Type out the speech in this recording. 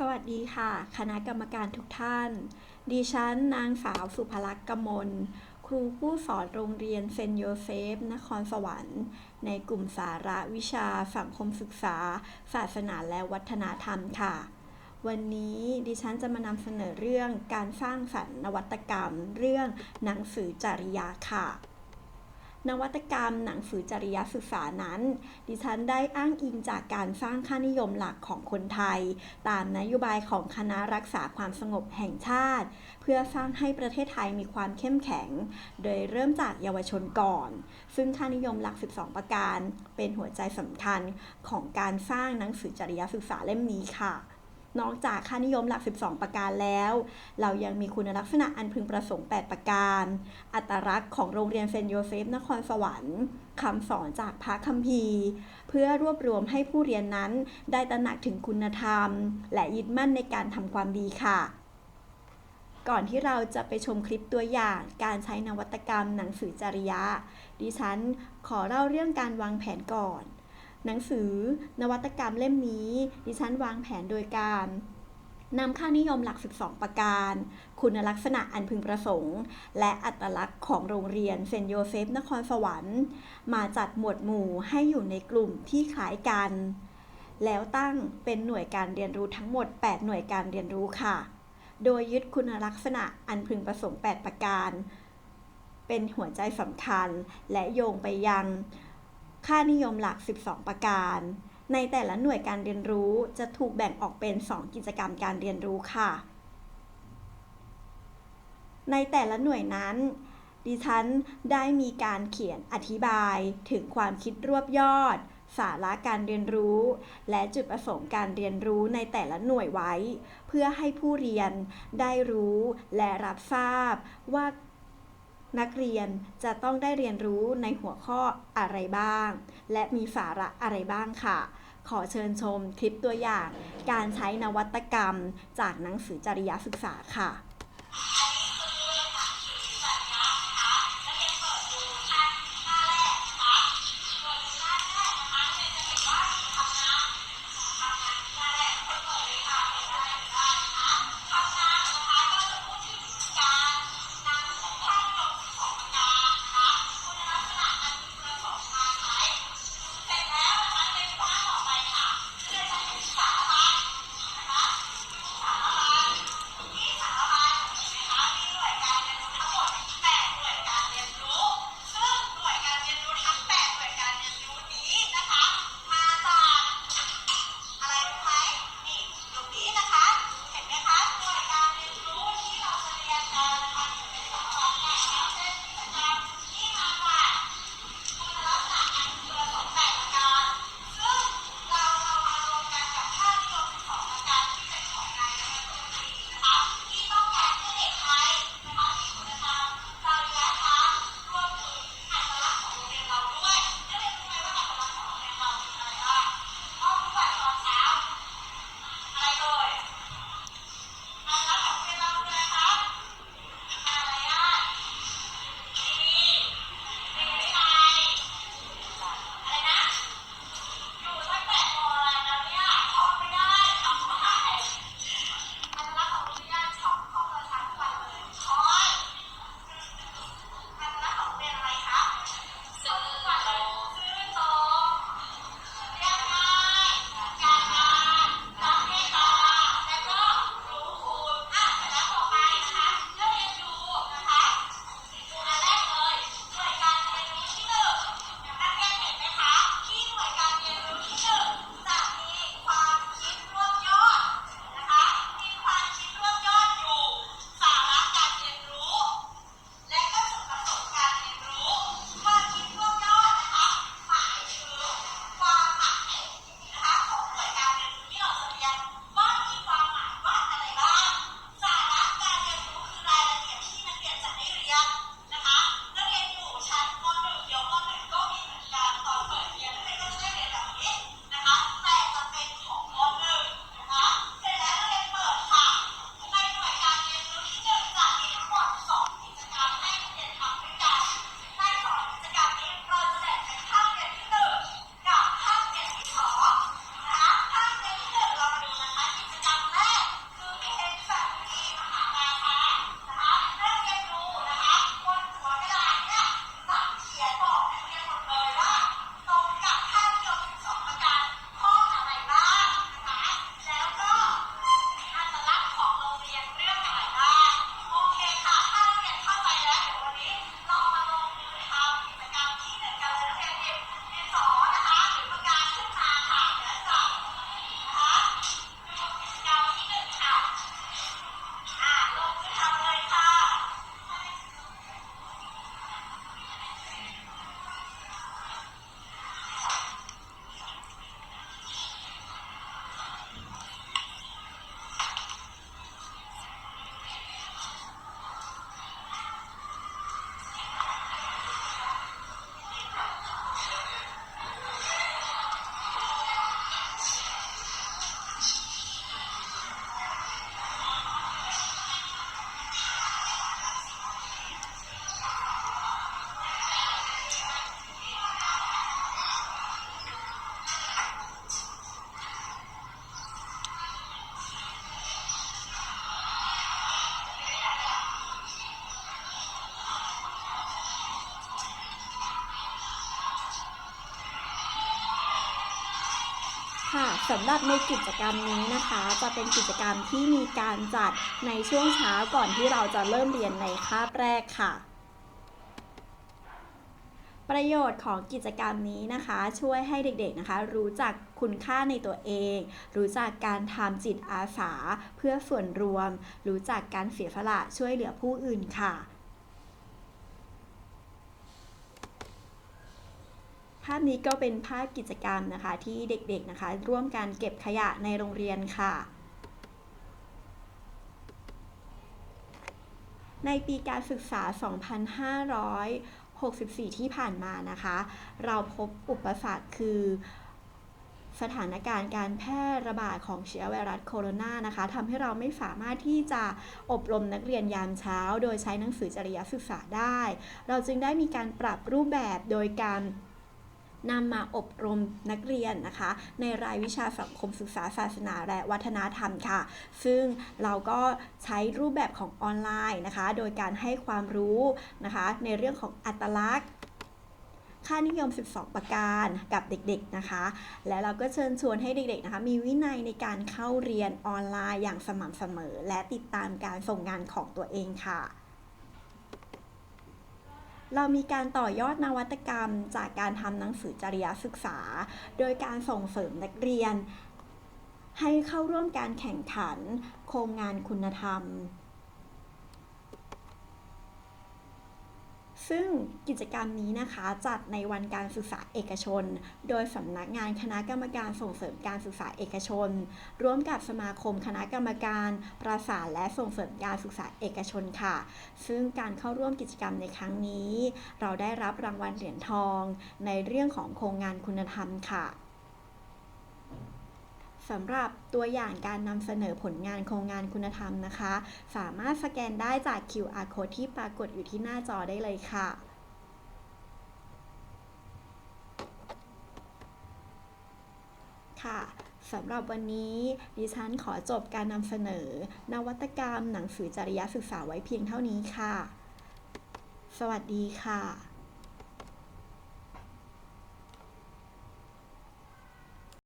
สวัสดีค่ะ คณะกรรมการทุกท่าน ดิฉันนางสาวสุภลักษณ์กมล ครูผู้สอนโรงเรียนเซนโยเซฟ นครสวรรค์ ในกลุ่มสาระวิชาสังคมศึกษา ศาสนาและวัฒนธรรมค่ะ วันนี้ดิฉันจะมานำเสนอเรื่องการสร้างสรรค์นวัตกรรม เรื่องหนังสือจริยาค่ะ นวัตกรรมหนังสือจริยศึกษานั้น ดิฉันได้อ้างอิงจากการสร้างค่านิยมหลักของคนไทย ตามนโยบายของคณะรักษาความสงบแห่งชาติ เพื่อสร้างให้ประเทศไทยมีความเข้มแข็ง โดยเริ่มจากเยาวชนก่อน ซึ่งค่านิยมหลัก 12 ประการ เป็นหัวใจสำคัญของการสร้างหนังสือจริยศึกษาเล่มนี้ค่ะ นอกจากค่านิยมหลัก 12 ประการแล้ว เรายังมีคุณลักษณะอันพึงประสงค์ 8 ประการ อัตลักษณ์ของโรงเรียนเซนต์โยเซฟนครสวรรค์คำสอนจากพระคัมภีร์ เพื่อรวบรวมให้ผู้เรียนนั้นได้ตระหนักถึงคุณธรรม และยึดมั่นในการทำความดีค่ะก่อนที่เราจะไปชมคลิปตัวอย่างการใช้นวัตกรรมหนังสือจริยะ ดิฉันขอเล่าเรื่องการวางแผนก่อน หนังสือนวัตกรรมเล่มนี้ ดิฉันวางแผนโดยการนำค่านิยมหลัก 12 ประการ คุณลักษณะอันพึงประสงค์ และอัตลักษณ์ของโรงเรียนเซนโยเซฟนครสวรรค์ มาจัดหมวดหมู่ให้อยู่ในกลุ่มที่คล้ายกัน แล้วตั้งเป็นหน่วยการเรียนรู้ทั้งหมด 8 หน่วยการเรียนรู้ค่ะ โดยยึดคุณลักษณะอันพึงประสงค์ 8 ประการ เป็นหัวใจสำคัญและโยงไปยัง ค่านิยมหลัก 12 ประการ ในแต่ละหน่วยการเรียนรู้จะถูกแบ่งออกเป็น 2 กิจกรรมการเรียนรู้ค่ะ ในแต่ละหน่วยนั้น ดิฉันได้มีการเขียนอธิบายถึงความคิดรวบยอด สาระการเรียนรู้ และจุดประสงค์การเรียนรู้ในแต่ละหน่วยไว้ เพื่อให้ผู้เรียนได้รู้และรับทราบว่า นักเรียนจะต้องได้เรียนรู้ในหัวข้ออะไรบ้าง และมีสาระอะไรบ้างค่ะ ขอเชิญชมคลิปตัวอย่าง การใช้นวัตกรรมจากหนังสือจริยศึกษาค่ะ ค่ะสำหรับในกิจกรรมนี้นะคะ จะเป็นกิจกรรมที่มีการจัดในช่วงเช้าก่อนที่เราจะเริ่มเรียนในคาบแรกค่ะ ประโยชน์ของกิจกรรมนี้นะคะ ช่วยให้เด็กๆนะคะ รู้จักคุณค่าในตัวเอง รู้จักการทำจิตอาสา เพื่อส่วนรวม รู้จักการเสียสละช่วยเหลือผู้อื่นค่ะ ภาพนี้ก็เป็นภาพกิจกรรมนะคะ ที่เด็กๆนะคะ ร่วมกันเก็บขยะในโรงเรียนค่ะ ในปีการศึกษา 2564 ที่ผ่านมานะคะ เราพบอุปสรรคคือสถานการณ์การแพร่ระบาดของเชื้อไวรัสโคโรนานะคะทำให้เราไม่สามารถที่จะอบรมนักเรียนยามเช้า โดยใช้หนังสือจริยศึกษาได้ เราจึงได้มีการปรับรูปแบบโดยการ นำมาอบรมนักเรียนนะคะ ในรายวิชาสังคมศึกษาศาสนาและวัฒนธรรมค่ะ ซึ่งเราก็ใช้รูปแบบของออนไลน์นะคะ โดยการให้ความรู้นะคะ ในเรื่องของอัตลักษณ์ค่านิยม 12 ประการกับเด็กๆนะคะ และเราก็เชิญชวนให้เด็กๆนะคะ มีวินัยในการเข้าเรียนออนไลน์อย่างสม่ำเสมอ และติดตามการส่งงานของตัวเองค่ะ เรามีการต่อยอดนวัตกรรม จากการทำหนังสือจริยศึกษา โดยการส่งเสริมนักเรียน ให้เข้าร่วมการแข่งขัน โครงงานคุณธรรม ซึ่งกิจกรรมนี้นะคะจัดในวันการศึกษาเอกชน โดยสำนักงานคณะกรรมการส่งเสริมการศึกษาเอกชน ร่วมกับสมาคมคณะกรรมการประสานและส่งเสริมการศึกษาเอกชนค่ะ ซึ่งการเข้าร่วมกิจกรรมในครั้งนี้ เราได้รับรางวัลเหรียญทอง ในเรื่องของโครงงานคุณธรรมค่ะ สำหรับตัวอย่างการนำเสนอผลงานโครงงานคุณธรรมนะคะ สามารถสแกนได้จาก QR code ที่ปรากฏอยู่ที่หน้าจอได้เลยค่ะค่ะสำหรับวันนี้ดิฉันขอจบการนำเสนอ นวัตกรรมหนังสือจริยศึกษาไว้เพียงเท่านี้ค่ะ สวัสดีค่ะ